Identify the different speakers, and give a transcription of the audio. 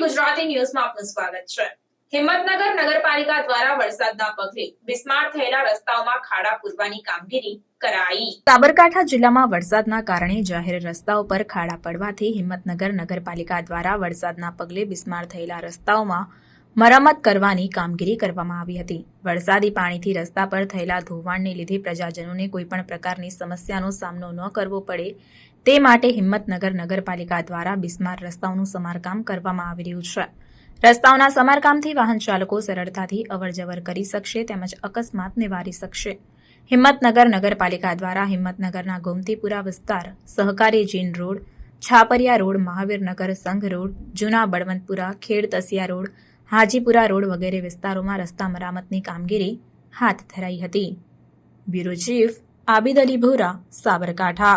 Speaker 1: ગુજરાતી ન્યૂઝમાં આપનું સ્વાગત છે. હિંમતનગર નગરપાલિકા દ્વારા વરસાદના પગલે બિસ્માર થયેલા રસ્તાઓમાં ખાડા પૂરવાની કામગીરી કરાઈ. સાબરકાંઠા જિલ્લામાં વરસાદના કારણે જાહેર રસ્તાઓ પર ખાડા પડવાથી હિંમતનગર નગરપાલિકા દ્વારા વરસાદના પગલે બિસ્માર થયેલા રસ્તાઓમાં મરમ્મત કરવાની કામગીરી કરવામાં આવી હતી. વરસાદી પાણીથી રસ્તા પર થયેલા ધોવાણને લીધે પ્રજાજનોને કોઈપણ પ્રકારની સમસ્યાનો સામનો ન કરવો પડે. તે માટે હિંમતનગર નગરપાલિકા દ્વારા બિસ્માર રસ્તાઓનું સમારકામ કરવામાં આવી રહ્યું છે. રસ્તાઓના સમારકામથી વાહન ચાલકો સરળતાથી અવરજવર કરી શકશે તેમજ અકસ્માત નિવારી શકશે. હિંમતનગર નગરપાલિકા દ્વારા હિંમતનગરના ગોમતીપુરા વિસ્તાર, સહકારી gin road, Chhapariya road Mahavirnagar Sangh road, જૂના બળવંતપુરા, ખેડ તસિયા રોડ હાજીપુરા રોડ વગેરે વિસ્તારોમાં રસ્તા મરામતની કામગીરી હાથ ધરાઈ હતી. Bureau chief Abid Ali Bhora, Sabarkantha.